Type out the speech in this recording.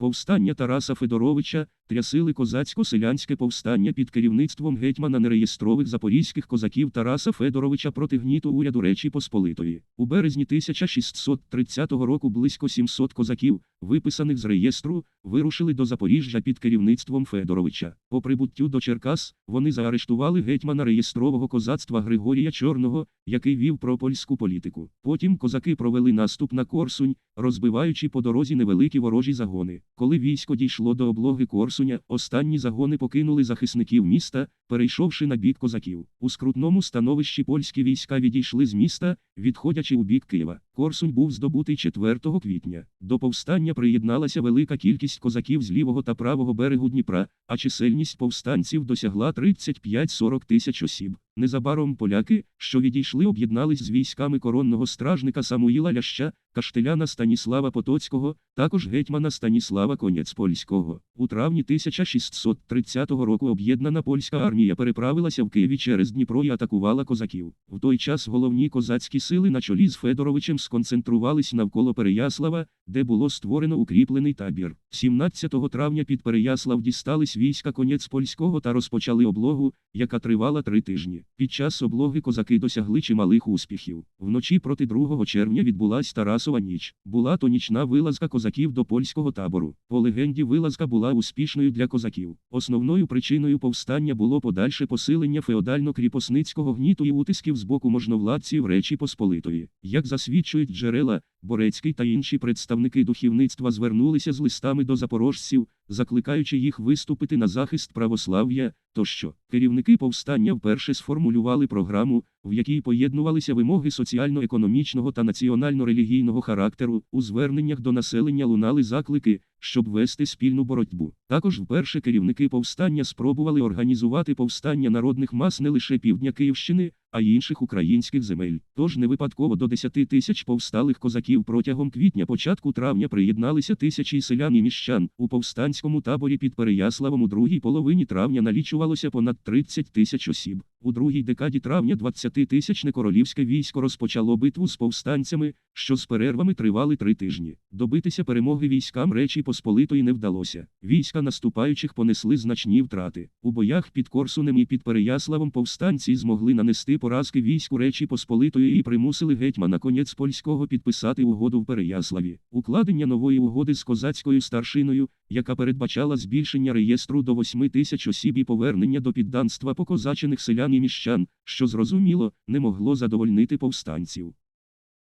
Повстання Тараса Федоровича трясили козацько-селянське повстання під керівництвом гетьмана нереєстрових запорізьких козаків Тараса Федоровича проти гніту уряду Речі Посполитої. У березні 1630 року близько 700 козаків, виписаних з реєстру, вирушили до Запоріжжя під керівництвом Федоровича. По прибуттю до Черкас вони заарештували гетьмана реєстрового козацтва Григорія Чорного, який вів пропольську політику. Потім козаки провели наступ на Корсунь, розбиваючи по дорозі невеликі ворожі загони. Коли військо дійшло до облоги Корсуня, останні загони покинули захисників міста, перейшовши на бік козаків. У скрутному становищі польські війська відійшли з міста, відходячи у бік Києва. Корсунь був здобутий 4 квітня. До повстання приєдналася велика кількість козаків з лівого та правого берегу Дніпра, а чисельність повстанців досягла 35-40 тисяч осіб. Незабаром поляки, що відійшли, об'єднались з військами коронного стражника Самуїла Ляща, каштеляна Станіслава Потоцького, також гетьмана Станіслава Конєцпольського. У травні 1630 року об'єднана польська армія переправилася в Києві через Дніпро і атакувала козаків. В той час головні козацькі сили на чолі з Федоровичем сконцентрувались навколо Переяслава, де було створено укріплений табір. 17 травня під Переяслав дістались війська Конєцпольського та розпочали облогу, яка тривала три тижні. Під час облоги козаки досягли чималих успіхів. Вночі проти 2 червня відбулась Тарасова ніч. Була то нічна вилазка козаків до польського табору. По легенді, вилазка була успішною для козаків. Основною причиною повстання було подальше посилення феодально-кріпосницького гніту і утисків з боку можновладців Речі Посполитої. Як засвідчують джерела, Борецький та інші представники духовництва звернулися з листами до запорожців, закликаючи їх виступити на захист православ'я, тощо керівники повстання вперше сформулювали програму, в якій поєднувалися вимоги соціально-економічного та національно-релігійного характеру. У зверненнях до населення лунали заклики, щоб вести спільну боротьбу. Також вперше керівники повстання спробували організувати повстання народних мас не лише півдня Київщини, а й інших українських земель. Тож не випадково до 10 тисяч повсталих козаків протягом квітня початку травня приєдналися тисячі селян і міщан. У повстанському таборі під Переяславом у другій половині травня налічувалося понад 30 тисяч осіб. У другій декаді травня 20-тисячне королівське військо розпочало битву з повстанцями, що з перервами тривали три тижні. Добитися перемоги військам Речі Посполитої не вдалося. Війська наступаючих понесли значні втрати. У боях під Корсунем і під Переяславом повстанці змогли нанести поразки війську Речі Посполитої і примусили гетьмана конець польського підписати угоду в Переяславі. Укладення нової угоди з козацькою старшиною, яка передбачала збільшення реєстру до 8 тисяч осіб і повернення до підданства покозачених селян і міщан, що зрозуміло, не могло задовольнити повстанців.